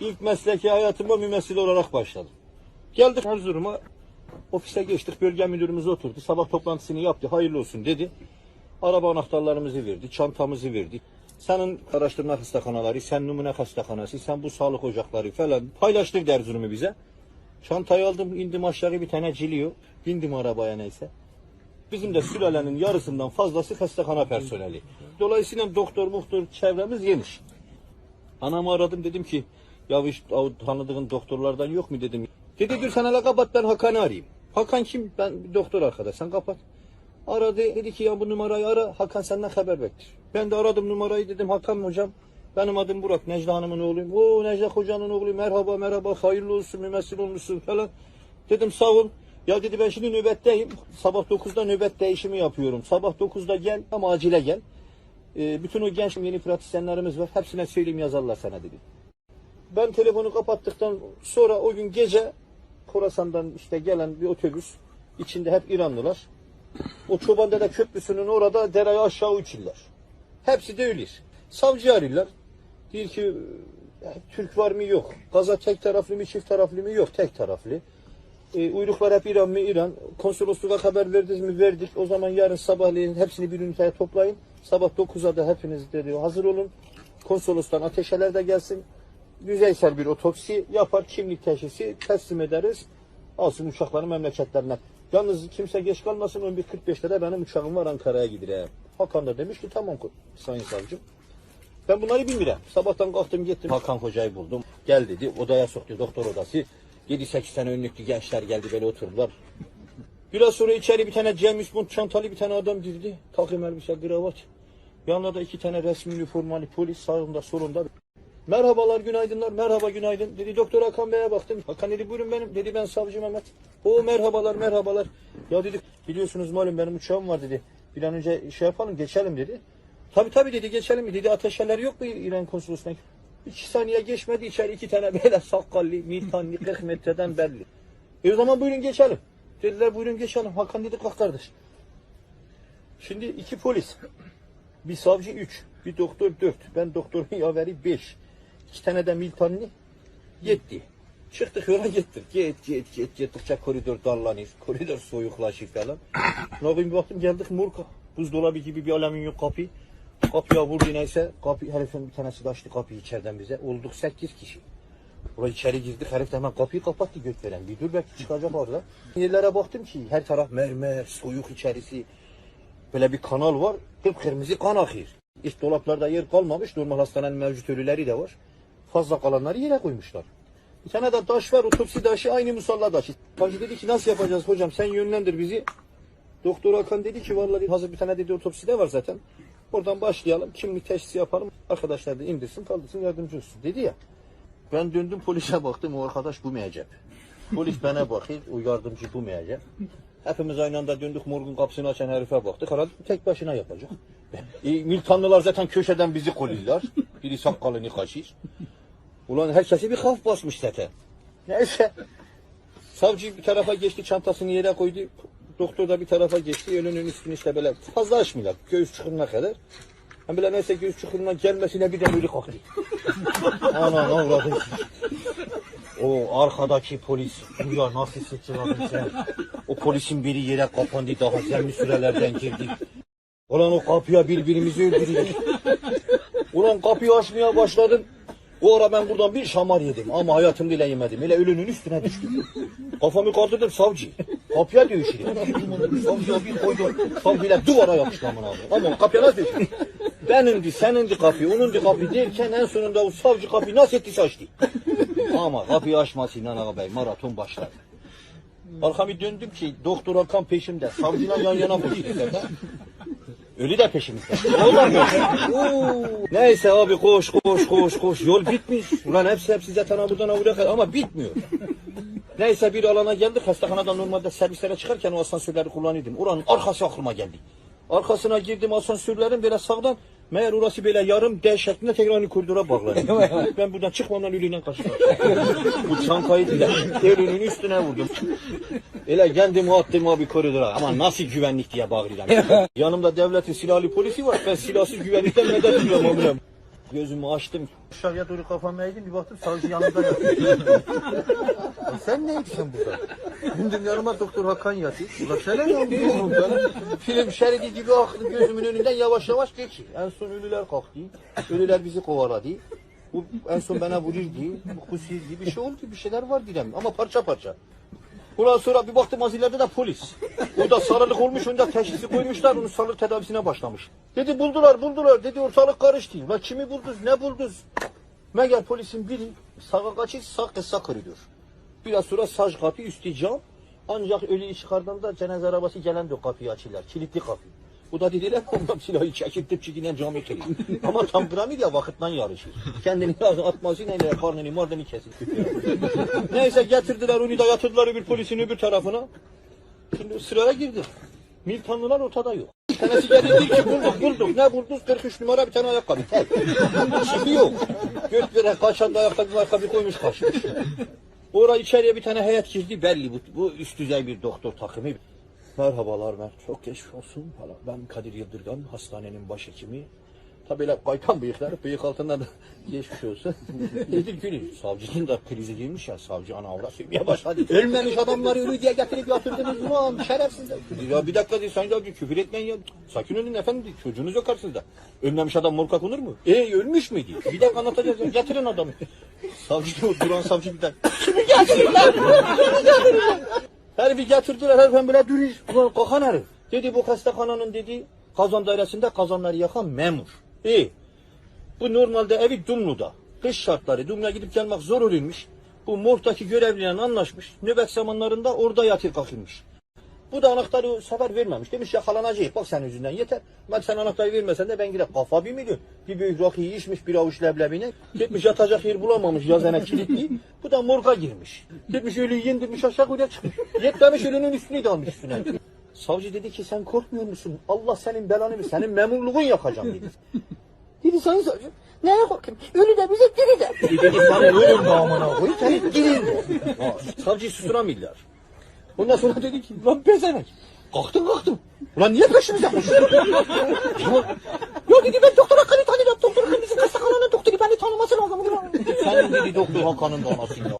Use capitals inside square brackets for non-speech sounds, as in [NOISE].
İlk mesleki hayatıma mümessil olarak başladım. Geldik Erzurum'a. Ofise geçtik. Bölge müdürümüz oturdu. Sabah toplantısını yaptı. Hayırlı olsun dedi. Araba anahtarlarımızı verdi. Çantamızı verdi. Senin araştırma hastaneleri, sen numune hastanesi, sen bu sağlık ocakları falan paylaştırdı Erzurum'u bize. Çantayı aldım, indim aşağı bir tane ciliyor. Bindim arabaya neyse. Bizim de sülalenin yarısından fazlası hastane personeli. Dolayısıyla doktor muhtur çevremiz geniş. Anamı aradım dedim ki ya işte tanıdığın doktorlardan yok mu dedim. Dedi dur sen hele kapat ben Hakan'ı arayayım. Hakan kim? Ben bir doktor arkadaş sen kapat. Aradı dedi ki ya bu numarayı ara Hakan senden haber bekler. Ben de aradım numarayı dedim Hakan hocam benim adım Burak Necla Hanım'ın oğluyum. O Necla hocanın oğlu merhaba merhaba hayırlı olsun mümessil olmuşsun falan. Dedim sağ ol. Ya dedi ben şimdi nöbetteyim. Sabah 9'da nöbet değişimi yapıyorum. Sabah 9'da gel ama acile gel. Ee, bütün o genç yeni pratisyenlerimiz var. Hepsine söyleyeyim yazarlar sana dedi. Ben telefonu kapattıktan sonra o gün gece Khorasan'dan işte gelen bir otobüs içinde hep İranlılar. O Çobandere Köprüsü'nün orada dereye aşağı uçurlar. Hepsi de öyle. Savcı arıyorlar. Diyor ki "Ya, Türk var mı yok. Gaza tek taraflı mı çift taraflı mı yok tek taraflı. E, uyruklar hep İran mı İran. Konsolosluğa haber verdiniz mi verdik. O zaman yarın sabahleyin hepsini bir üniteye toplayın. Sabah 9'a da hepiniz dedi hazır olun. Konsolostan ateşeler de gelsin. Yüzeysel bir otopsi yapar. Kimlik teşhisi teslim ederiz. Alsın uçakları memleketlerine. Yalnız kimse geç kalmasın 11.45'te de benim uçağım var Ankara'ya gidiyor. Hakan da demiş ki tamam sayın savcım. Ben bunları bilmiyorum. Sabahtan kalktım gittim. Hakan Hoca'yı buldum. Gel dedi. Odaya soktu doktor odası. 7-8 tane önlüklü gençler geldi böyle oturdular. Biraz sonra içeri bir tane James Bond çantalı bir tane adam girdi. Takım elbise, kravat. Yanında da iki tane resmi üniformalı polis sağında solunda. Merhabalar, günaydınlar, merhaba günaydın. Dedi doktor Hakan Bey'e baktım. Hakan dedi buyurun benim. Dedi ben savcı Mehmet. O merhabalar, merhabalar. Ya dedik biliyorsunuz malum benim uçağım var dedi. Bir an önce şey yapalım geçelim dedi. Tabii tabii dedi geçelim dedi ateşeler yok mu İran konsolosluğuna? İki saniye geçmedi içeri iki tane böyle sakallı, miltanlı, 40 [LAUGHS] metreden belli. E o zaman buyurun geçelim. Dediler buyurun geçelim. Hakan dedi kalk kardeş. Şimdi iki polis. Bir savcı üç. Bir doktor dört. Ben doktorun yaveri beş. İki tane de miltanlı. Yetti. Çıktık yola gittik. Git git git gittikçe koridor darlanır. Koridor soyuklaşır falan. [COUGHS] Yapayım bir baktım geldik Murka. Buzdolabı gibi bir alüminyum kapı. Kapıya vurdu neyse. Kapı, herifin bir tanesi de açtı kapıyı içeriden bize. Olduk sekiz kişi. Buraya içeri girdik. Herif de hemen kapıyı kapattı göt veren. Bir dur belki çıkacak orada. Yerlere baktım ki her taraf mermer, soyuk içerisi. Böyle bir kanal var. Kıpkırmızı kan akıyor. İç dolaplarda yer kalmamış. Normal hastanenin mevcut ölüleri de var. Fazla kalanları yere koymuşlar. Bir tane de taş var. Otopsi taşı aynı musalla taşı. Hacı dedi ki nasıl yapacağız hocam sen yönlendir bizi. Doktor Hakan dedi ki vallahi hazır bir tane dedi otopsi de var zaten. Oradan başlayalım. Kimlik teşhisi yapalım. Arkadaşlar da indirsin kaldırsın yardımcı olsun dedi ya. Ben döndüm polise baktım o arkadaş bu meyecek. Polis bana bakıyor o yardımcı bu meyecek. Hepimiz aynı anda döndük morgun kapısını açan herife baktık. Herhalde tek başına yapacak. E, Miltanlılar zaten köşeden bizi kolluyorlar. Biri sakalını kaşır. Ulan herkesi bir haf basmış zaten. Neyse. Savcı bir tarafa geçti çantasını yere koydu. Doktor da bir tarafa geçti. Önünün üstünü işte böyle fazla açmıyorlar. Göğüs çukuruna kadar. Hem bile neyse göğüs çukuruna gelmesine bir de böyle kalktı. Ana ne avradın. O arkadaki polis. Ya nasıl sıçradın sen? O polisin biri yere kapandı daha zemli sürelerden girdi. Ulan o kapıya birbirimizi öldürüyoruz. Ulan kapıyı açmaya başladım. O ara ben buradan bir şamar yedim ama hayatımda ile yemedim. Öyle ölünün üstüne düştüm. Kafamı kaldırdım savcı. Kapıya dövüşüyor. Savcıya bir koydum. Savcıyla duvara yapıştı amına abi. Ama kapıya nasıl dövüşüyor? Benimdi, senindi kapı, onundu kapı derken en sonunda o savcı kapıyı nasıl ettiyse açtı. Ama kapıyı açmasıyla ağa bey maraton başladı. Arkamı döndüm ki doktor Hakan peşimde. Savcıyla yan yana koşuyor. Ölü de peşimizde. Oo. [LAUGHS] Neyse abi koş koş koş koş. Yol bitmiş. Ulan hepsi hepsi zaten buradan buraya kadar ama bitmiyor. Neyse bir alana geldik. Hastahanadan normalde servislere çıkarken o asansörleri kullanıyordum. Oranın arkası aklıma geldi. Arkasına girdim asansörlerin böyle sağdan. Meğer orası böyle yarım D şeklinde tekrar aynı koridora bağlanıyor. [LAUGHS] ben buradan çıkmadan ölüyle karşı karşıya. Bu çantayı bile ölünün üstüne vurdum. Öyle kendimi attım abi koridora. Ama nasıl güvenlik diye bağırıyorum. Yanımda devletin silahlı polisi var. Ben silahsız güvenlikten medet amirim. Gözümü açtım. Aşağıya doğru kafamı eğdim bir baktım savcı yanımda yatıyor. [LAUGHS] Sen ne ediyorsun burada? Gündüm yanıma doktor Hakan yatıyor. Ulan sen ne yapıyorsun burada? Film şeridi gibi aktı gözümün önünden yavaş yavaş geçiyor. En son ölüler kalktı. Ölüler bizi kovaladı. Bu en son bana vururdu. Bu kusuydu. Bir şey oldu. Bir şeyler var direm. Ama parça parça. Ondan sonra bir baktım az ileride de polis. Burada sarılık olmuş, onda teşhisi koymuşlar, onun sarılık tedavisine başlamış. Dedi buldular, buldular. Dedi ortalık karıştı. La kimi buldunuz, ne buldunuz? Meğer polisin biri sağa kaçış, sağ kısa koridor. Biraz sonra saç kapı üstü cam. Ancak ölüyü çıkardığında cenaze arabası gelen de kapıyı açırlar. Kilitli kapı. Bu da dediler ondan silahı çekip çekinen camı kırıyor. Ama tam piramid ya vakitten yarışır. Kendini atmasıyla ile karnını mardını kesip Neyse getirdiler onu da yatırdılar öbür polisin öbür tarafına. Şimdi sıraya girdi. Miltanlılar ortada yok. Bir tanesi geldi ki bulduk bulduk. Ne buldunuz? 43 numara bir tane ayakkabı. Tek. Şimdi yok. Göt veren kaçan da ayakkabı ayakkabı koymuş kaçmış. Oraya içeriye bir tane heyet girdi belli bu, bu üst düzey bir doktor takımı. Merhabalar ben çok geçmiş olsun. Valla Ben Kadir Yıldırgan hastanenin başhekimi. Tabii öyle kaytan bıyıklar, bıyık altından da [LAUGHS] geçmiş olsun. [LAUGHS] Dedim ki savcının da krizi girmiş ya, savcı ana avra sövmeye başladı. [LAUGHS] Ölmemiş adamları ölü diye getirip yatırdınız mı lan şerefsizler. Ya bir dakika dedi Sayın Savcı küfür etmeyin ya. Sakin olun efendim çocuğunuz yok karşınızda. Ölmemiş adam morka konur mu? E ölmüş müydü? Bir dakika anlatacağız ya, getirin adamı. Savcı duran savcı bir dakika. Kimi getirin lan? Kimi getirin lan? Herifi getirdiler herifin böyle. Ulan kokan herif. Dedi bu hastanenin dedi kazan dairesinde kazanları yakan memur. İyi. Bu normalde evi Dumlu'da. Kış şartları. Dumlu'ya gidip gelmek zor oluyormuş. Bu morgdaki görevliyle anlaşmış. Nöbet zamanlarında orada yatır kalkılmış. Bu da anahtarı sefer vermemiş. Demiş yakalanacak. Bak sen yüzünden yeter. Ben sen anahtarı vermesen de ben gider. Kafa bir milyon. Bir büyük rakıyı içmiş bir avuç leblebine. Gitmiş yatacak yer bulamamış yazana kilitli. Bu da morga girmiş. Gitmiş ölüyü indirmiş aşağı kuyuya çıkmış. Yetmemiş ölünün üstünü de almış üstüne. Savcı dedi ki sen korkmuyor musun? Allah senin belanı mı? Senin memurluğun yakacağım dedi. Dedi sayın savcı. Neye korkayım? Ölü de bize diri de. Dedi sana ölüm de amına koyayım. Senin dirin de. Savcıyı. Ondan sonra dedi ki lan pezevenk. Kalktın kalktın. Ulan niye peşimize koşuyorsun? ya, ya dedi ben doktor Hakan'ı tanıyorum. Doktor Hakan bizim hastanenin doktoru beni tanıması lazım. Senin dedi doktor Hakan'ın da anasını ya.